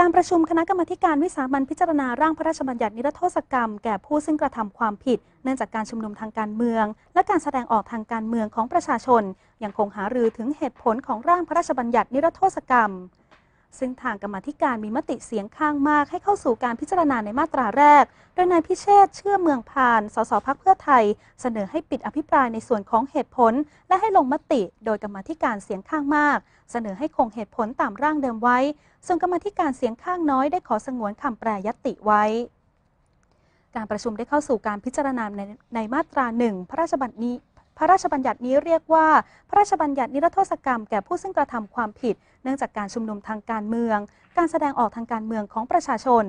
การประชุมคณะกรรมการวิสามันพิจารณาร่างพระราชบัญญัตินิรโทษกรรม แก่ผู้ซึ่งกระทำความผิด เนื่องจากการชุมนุมทางการเมือง และการแสดงออกทางการเมืองของประชาชน ยังคงหารือถึงเหตุผลของร่างพระราชบัญญัตินิรโทษกรรม ซึ่งทางกรรมธิการมีมติเสียงข้างมากให้เข้าสู่การพิจารณาในมาตราแรก โดยนายพิเชษเชื่อเมืองพาน สสพักเพื่อไทย เสนอให้ปิดอภิปรายในส่วนของเหตุผล และให้ลงมติโดยกรรมธิการเสียงข้างมาก เสนอให้คงเหตุผลตามร่างเดิมไว้ ส่วนกรรมธิการเสียงข้างน้อยได้ขอสงวนคำแปรยตติไว้การประชุมได้เข้าสู่การพิจารณาในในมาตราหนึ่งพระราชบัญญัตินี้ พระราชบัญญัตินี้เรียกว่า พระราชบัญญัตินิรโทษกรรมแก่ผู้ซึ่งกระทำความผิด เนื่องจากการชุมนุมทางการเมือง การแสดงออกทางการเมืองของประชาชน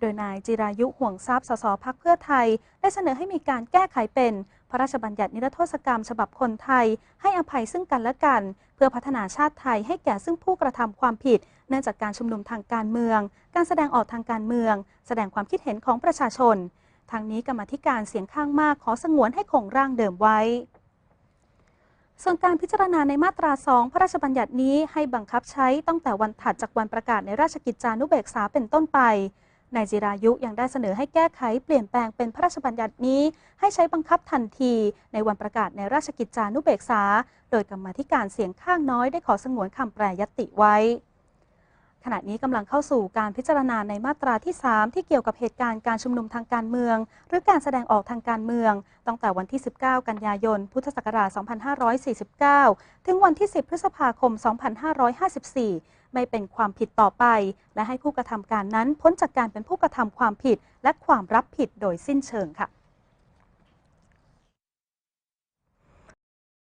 โดยนายจิรายุห่วงทรัพย์สสพักเพื่อไทย ได้เสนอให้มีการแก้ไขเป็น พระราชบัญญัตินิรโทษกรรม ฉบับคนไทย ให้อภัยซึ่งกันและกัน เพื่อพัฒนาชาติไทยให้แก่ซึ่งผู้กระทำความผิด เนื่องจากการชุมนุมทางการเมือง การแสดงออกทางการเมือง แสดงความคิดเห็นของประชาชน ทางนี้กรรมธิการเสียงข้างมากขอสงวนให้คงร่างเดิมไว้ ส่วนการพิจารณาในมาตรา 2 พระราชบัญญัตินี้ให้บังคับใช้ตั้งแต่วันถัดจากวันประกาศในราชกิจจานุเบกษาเป็นต้นไปนายจิรายุยังได้เสนอให้แก้ไขเปลี่ยนแปลงเป็นพระราชบัญญัตินี้ ให้ใช้บังคับทันที ในวันประกาศในราชกิจจานุเบกษา โดยกรรมธิการเสียงข้างน้อยได้ขอสงวนคำแปรยติไว้ ขณะนี้กำลังเข้าสู่การพิจารณาในมาตราที่ 3 ที่เกี่ยวกับเหตุการณ์การชุมนุมทางการเมือง หรือการแสดงออกทางการเมือง ตั้งแต่วันที่ 19 กันยายน พุทธศักราช 2549 ถึงวันที่ 10 พฤษภาคม 2554 ไม่เป็นความผิดต่อไป และให้ผู้กระทำการนั้นพ้นจากการเป็นผู้กระทำความผิด และความรับผิดโดยสิ้นเชิงค่ะ